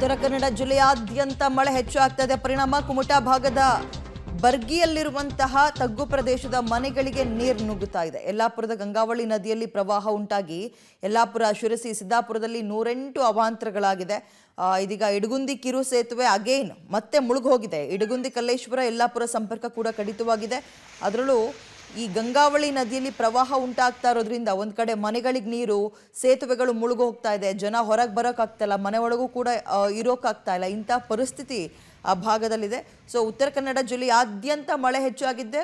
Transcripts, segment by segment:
ಉತ್ತರ ಕನ್ನಡ ಜಿಲ್ಲೆಯಾದ್ಯಂತ ಮಳೆ ಹೆಚ್ಚಾಗ್ತದೆ ಪರಿಣಾಮ ಕುಮಟಾ ಭಾಗದ ಬರ್ಗಿಯಲ್ಲಿರುವಂತಹ ತಗ್ಗು ಪ್ರದೇಶದ ಮನೆಗಳಿಗೆ ನೀರು ನುಗ್ಗುತ್ತಾ ಇದೆ. ಯಲ್ಲಾಪುರದ ಗಂಗಾವಳಿ ನದಿಯಲ್ಲಿ ಪ್ರವಾಹ ಉಂಟಾಗಿ ಯಲ್ಲಾಪುರ, ಶಿರಸಿ, ಸಿದ್ದಾಪುರದಲ್ಲಿ ನೂರೆಂಟು ಅವಾಂತರಗಳಾಗಿದೆ. ಇದೀಗ ಇಡಗುಂದಿ, ಕಿರು ಸೇತುವೆ ಅಗೇನ್ ಮತ್ತೆ ಮುಳುಗೋಗಿದೆ. ಇಡಗುಂದಿ, ಕಲ್ಲೇಶ್ವರ, ಯಲ್ಲಾಪುರ ಸಂಪರ್ಕ ಕೂಡ ಕಡಿತವಾಗಿದೆ. ಅದರಲ್ಲೂ ಈ ಗಂಗಾವಳಿ ನದಿಯಲ್ಲಿ ಪ್ರವಾಹ ಉಂಟಾಗ್ತಾ ಇರೋದ್ರಿಂದ ಒಂದು ಕಡೆ ಮನೆಗಳಿಗೆ ನೀರು, ಸೇತುವೆಗಳು ಮುಳುಗು ಹೋಗ್ತಾ ಇದೆ. ಜನ ಹೊರಗೆ ಬರೋಕ್ಕಾಗ್ತಾಯಿಲ್ಲ ಮನೆ ಒಳಗೂ ಕೂಡ ಇರೋಕ್ಕಾಗ್ತಾ ಇಲ್ಲ. ಇಂಥ ಪರಿಸ್ಥಿತಿ ಆ ಭಾಗದಲ್ಲಿದೆ. ಸೊ ಉತ್ತರ ಕನ್ನಡ ಜಿಲ್ಲೆಯಾದ್ಯಂತ ಮಳೆ ಹೆಚ್ಚಾಗಿದ್ದೆ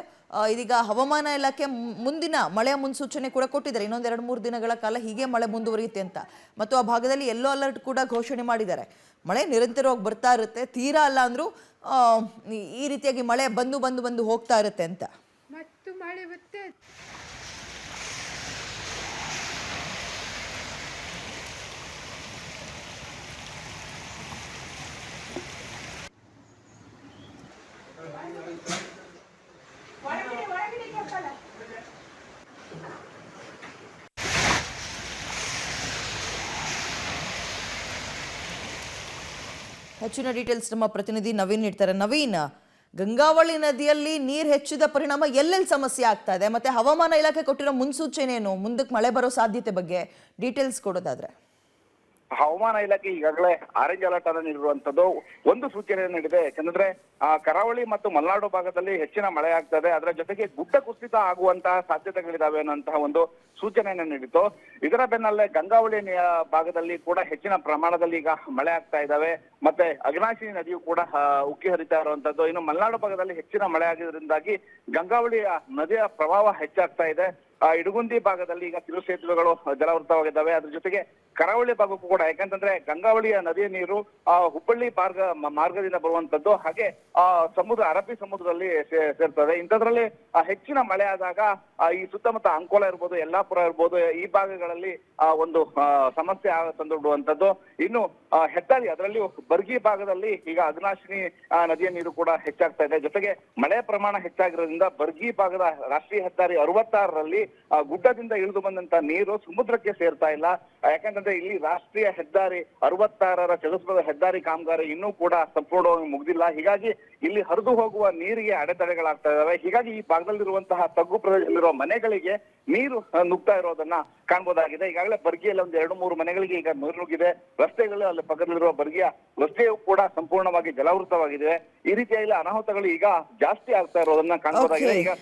ಇದೀಗ ಹವಾಮಾನ ಇಲಾಖೆ ಮುಂದಿನ ಮಳೆಯ ಮುನ್ಸೂಚನೆ ಕೂಡ ಕೊಟ್ಟಿದ್ದಾರೆ. ಇನ್ನೊಂದು ಎರಡು ಮೂರು ದಿನಗಳ ಕಾಲ ಹೀಗೆ ಮಳೆ ಮುಂದುವರಿಯುತ್ತೆ ಅಂತ. ಮತ್ತು ಆ ಭಾಗದಲ್ಲಿ ಎಲ್ಲೋ ಅಲರ್ಟ್ ಕೂಡ ಘೋಷಣೆ ಮಾಡಿದ್ದಾರೆ. ಮಳೆ ನಿರಂತರವಾಗಿ ಬರ್ತಾ ಇರುತ್ತೆ. ತೀರಾ ಅಲ್ಲ ಅಂದರೂ ಈ ರೀತಿಯಾಗಿ ಮಳೆ ಬಂದು ಬಂದು ಬಂದು ಹೋಗ್ತಾ ಇರುತ್ತೆ ಅಂತ. ಮಳೆ ಬತ್ತೆ ಹೆಚ್ಚಿನ ಡೀಟೇಲ್ಸ್ ನಮ್ಮ ಪ್ರತಿನಿಧಿ ನವೀನ್ ನೀಡ್ತಾರೆ ನವೀನ್ ಗಂಗಾವಳಿ ನದಿಯಲ್ಲಿ ನೀರು ಹೆಚ್ಚಿದ ಪರಿಣಾಮ ಎಲ್ಲೆಲ್ಲಿ ಸಮಸ್ಯೆ ಆಗ್ತಾ ಇದೆ? ಮತ್ತೆ ಹವಾಮಾನ ಇಲಾಖೆ ಕೊಟ್ಟಿರೋ ಮುನ್ಸೂಚನೆ ಏನು ಮುಂದಕ್ಕೆ ಮಳೆ ಬರೋ ಸಾಧ್ಯತೆ ಬಗ್ಗೆ ಡೀಟೇಲ್ಸ್ ಕೊಡೋದಾದ್ರೆ. ಹವಾಮಾನ ಇಲಾಖೆ ಈಗಾಗಲೇ ಆರೆಂಜ್ ಅಲರ್ಟ್ ಅನ್ನು ನೀಡಿರುವಂತದ್ದು. ಒಂದು ಸೂಚನೆ ನೀಡಿದೆ. ಯಾಕಂದ್ರೆ ಕರಾವಳಿ ಮತ್ತು ಮಲೆನಾಡು ಭಾಗದಲ್ಲಿ ಹೆಚ್ಚಿನ ಮಳೆ ಆಗ್ತದೆ. ಅದರ ಜೊತೆಗೆ ಗುಡ್ಡ ಕುಸಿತ ಆಗುವಂತಹ ಸಾಧ್ಯತೆಗಳಿದಾವೆ ಅನ್ನುವಂತಹ ಒಂದು ಸೂಚನೆಯನ್ನು ನೀಡಿತು ಇದರ ಬೆನ್ನಲ್ಲೇ ಗಂಗಾವಳಿ ಭಾಗದಲ್ಲಿ ಕೂಡ ಹೆಚ್ಚಿನ ಪ್ರಮಾಣದಲ್ಲಿ ಈಗ ಮಳೆ ಆಗ್ತಾ ಇದಾವೆ. ಮತ್ತೆ ಅಗ್ನಾಶಿ ನದಿಯು ಕೂಡ ಉಕ್ಕಿ ಹರಿತಾ ಇರುವಂತದ್ದು. ಇನ್ನು ಮಲೆನಾಡು ಭಾಗದಲ್ಲಿ ಹೆಚ್ಚಿನ ಮಳೆ ಆಗಿದ್ರಿಂದಾಗಿ ಗಂಗಾವಳಿಯ ನದಿಯ ಪ್ರವಾಹ ಹೆಚ್ಚಾಗ್ತಾ ಇದೆ. ಇಡಗುಂದಿ ಭಾಗದಲ್ಲಿ ಈಗ ಕಿರು ಸೇತುವೆಗಳು ಜಲಾವೃತವಾಗಿದ್ದಾವೆ ಅದ್ರ ಜೊತೆಗೆ ಕರಾವಳಿ ಭಾಗಕ್ಕೂ ಕೂಡ, ಯಾಕಂತಂದ್ರೆ ಗಂಗಾವಳಿಯ ನದಿಯ ನೀರು ಆ ಹುಬ್ಬಳ್ಳಿ ಮಾರ್ಗ ಮಾರ್ಗದಿಂದ ಬರುವಂತದ್ದು. ಹಾಗೆ ಆ ಸಮುದ್ರ, ಅರಬ್ಬಿ ಸಮುದ್ರದಲ್ಲಿ ಸೇರ್ತದೆ. ಇಂಥದ್ರಲ್ಲಿ ಹೆಚ್ಚಿನ ಮಳೆ ಆದಾಗ ಈ ಸುತ್ತಮುತ್ತ ಅಂಕೋಲ ಇರ್ಬೋದು, ಯಲ್ಲಾಪುರ ಇರ್ಬೋದು, ಈ ಭಾಗಗಳಲ್ಲಿ ಆ ಒಂದು ಸಮಸ್ಯೆ ಆಗ ತಂದೊಡ್ಡುವಂತದ್ದು ಇನ್ನು ಹೆದ್ದಾರಿ ಅದರಲ್ಲಿ ಬರ್ಗಿ ಭಾಗದಲ್ಲಿ ಈಗ ಅಗ್ನಾಶಿನಿ ನದಿಯ ನೀರು ಕೂಡ ಹೆಚ್ಚಾಗ್ತಾ ಇದೆ. ಜೊತೆಗೆ ಮಳೆ ಪ್ರಮಾಣ ಹೆಚ್ಚಾಗಿರೋದ್ರಿಂದ ಬರ್ಗಿ ಭಾಗದ ರಾಷ್ಟ್ರೀಯ ಹೆದ್ದಾರಿ ಅರವತ್ತಾರರಲ್ಲಿ ಆ, ಗುಡ್ಡದಿಂದ ಇಳಿದು ಬಂದಂತ ನೀರು ಸಮುದ್ರಕ್ಕೆ ಸೇರ್ತಾ ಇಲ್ಲ. ಯಾಕಂತಂದ್ರೆ ಇಲ್ಲಿ ರಾಷ್ಟ್ರೀಯ ಹೆದ್ದಾರಿ ಅರವತ್ತಾರರ ಚದುಸ್ಪದ ಹೆದ್ದಾರಿ ಕಾಮಗಾರಿ ಇನ್ನೂ ಕೂಡ ಸಂಪೂರ್ಣವಾಗಿ ಮುಗ್ದಿಲ್ಲ. ಹೀಗಾಗಿ ಇಲ್ಲಿ ಹರಿದು ಹೋಗುವ ನೀರಿಗೆ ಅಡೆತಡೆಗಳಾಗ್ತಾ ಇದಾವೆ. ಹೀಗಾಗಿ ಈ ಭಾಗದಲ್ಲಿರುವಂತಹ ತಗ್ಗು ಪ್ರದೇಶದಲ್ಲಿರುವ ಮನೆಗಳಿಗೆ ನೀರು ನುಗ್ತಾ ಇರೋದನ್ನ ಕಾಣ್ಬೋದಾಗಿದೆ. ಈಗಾಗಲೇ ಬರ್ಗಿಯಲ್ಲಿ ಒಂದು ಎರಡು ಮೂರು ಮನೆಗಳಿಗೆ ಈಗ ನೀರು ನುಗ್ಗಿದೆ. ರಸ್ತೆಗಳು ಅಲ್ಲಿ ಪಕ್ಕದಲ್ಲಿರುವ ಬರ್ಗಿಯ ರಸ್ತೆಯು ಕೂಡ ಸಂಪೂರ್ಣವಾಗಿ ಜಲಾವೃತವಾಗಿದೆ ಈ ರೀತಿಯಲ್ಲಿ ಅನಾಹುತಗಳು ಈಗ ಜಾಸ್ತಿ ಆಗ್ತಾ ಇರೋದನ್ನ ಕಾಣಬಹುದಾಗಿದೆ ಈಗ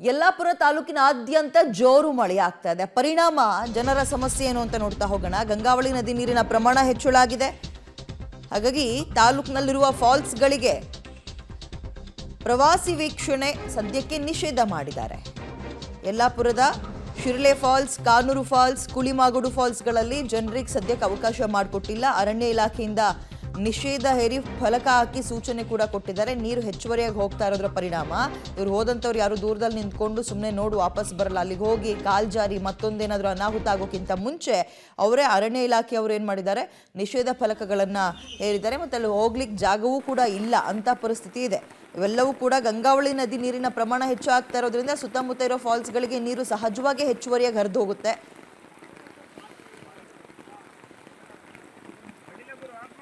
ಯಲ್ಲಾಪುರ ತಾಲೂಕಿನಾದ್ಯಂತ ಜೋರು ಮಳೆ ಆಗ್ತಾ ಇದೆ ಪರಿಣಾಮ, ಜನರ ಸಮಸ್ಯೆ ಏನು ಅಂತ ನೋಡ್ತಾ ಹೋಗೋಣ. ಗಂಗಾವಳಿ ನದಿ ನೀರಿನ ಪ್ರಮಾಣ ಹೆಚ್ಚಳಾಗಿದೆ. ಹಾಗಾಗಿ ತಾಲೂಕಿನಲ್ಲಿರುವ ಫಾಲ್ಸ್ಗಳಿಗೆ ಪ್ರವಾಸಿ ವೀಕ್ಷಣೆ ಸದ್ಯಕ್ಕೆ ನಿಷೇಧ ಮಾಡಿದ್ದಾರೆ. ಯಲ್ಲಾಪುರದ ಶಿರ್ಲೆ ಫಾಲ್ಸ್, ಕಾನೂರು ಫಾಲ್ಸ್, ಕುಳಿಮಾಗುಡು ಫಾಲ್ಸ್ಗಳಲ್ಲಿ ಜನರಿಗೆ ಸದ್ಯಕ್ಕೆ ಅವಕಾಶ ಮಾಡಿಕೊಟ್ಟಿಲ್ಲ. ಅರಣ್ಯ ಇಲಾಖೆಯಿಂದ ನಿಷೇಧ ಹೇರಿ ಫಲಕ ಹಾಕಿ ಸೂಚನೆ ಕೂಡ ಕೊಟ್ಟಿದ್ದಾರೆ. ನೀರು ಹೆಚ್ಚುವರಿಯಾಗಿ ಹೋಗ್ತಾ ಇರೋದ್ರ ಪರಿಣಾಮ. ಇವ್ರು ಹೋದಂಥವ್ರು ಯಾರು ದೂರದಲ್ಲಿ ನಿಂತ್ಕೊಂಡು ಸುಮ್ಮನೆ ನೋಡು ವಾಪಸ್ ಬರಲ್ಲ. ಅಲ್ಲಿಗೆ ಹೋಗಿ ಕಾಲ್ ಜಾರಿ ಮತ್ತೊಂದೇನಾದರೂ ಅನಾಹುತ ಆಗೋಕ್ಕಿಂತ ಮುಂಚೆ ಅವರೇ ಅರಣ್ಯ ಇಲಾಖೆಯವರು ಏನು ಮಾಡಿದ್ದಾರೆ? ನಿಷೇಧ ಫಲಕಗಳನ್ನು ಹೇರಿದ್ದಾರೆ. ಮತ್ತು ಅಲ್ಲಿ ಹೋಗ್ಲಿಕ್ಕೆ ಜಾಗವೂ ಕೂಡ ಇಲ್ಲ. ಅಂತ ಪರಿಸ್ಥಿತಿ ಇದೆ. ಇವೆಲ್ಲವೂ ಕೂಡ ಗಂಗಾವಳಿ ನದಿ ನೀರಿನ ಪ್ರಮಾಣ ಹೆಚ್ಚು ಆಗ್ತಾ ಇರೋದ್ರಿಂದ ಸುತ್ತಮುತ್ತ ಇರೋ ಫಾಲ್ಸ್ಗಳಿಗೆ ನೀರು ಸಹಜವಾಗಿ ಹೆಚ್ಚುವರಿಯಾಗಿ ಹರಿದು ಹೋಗುತ್ತೆ.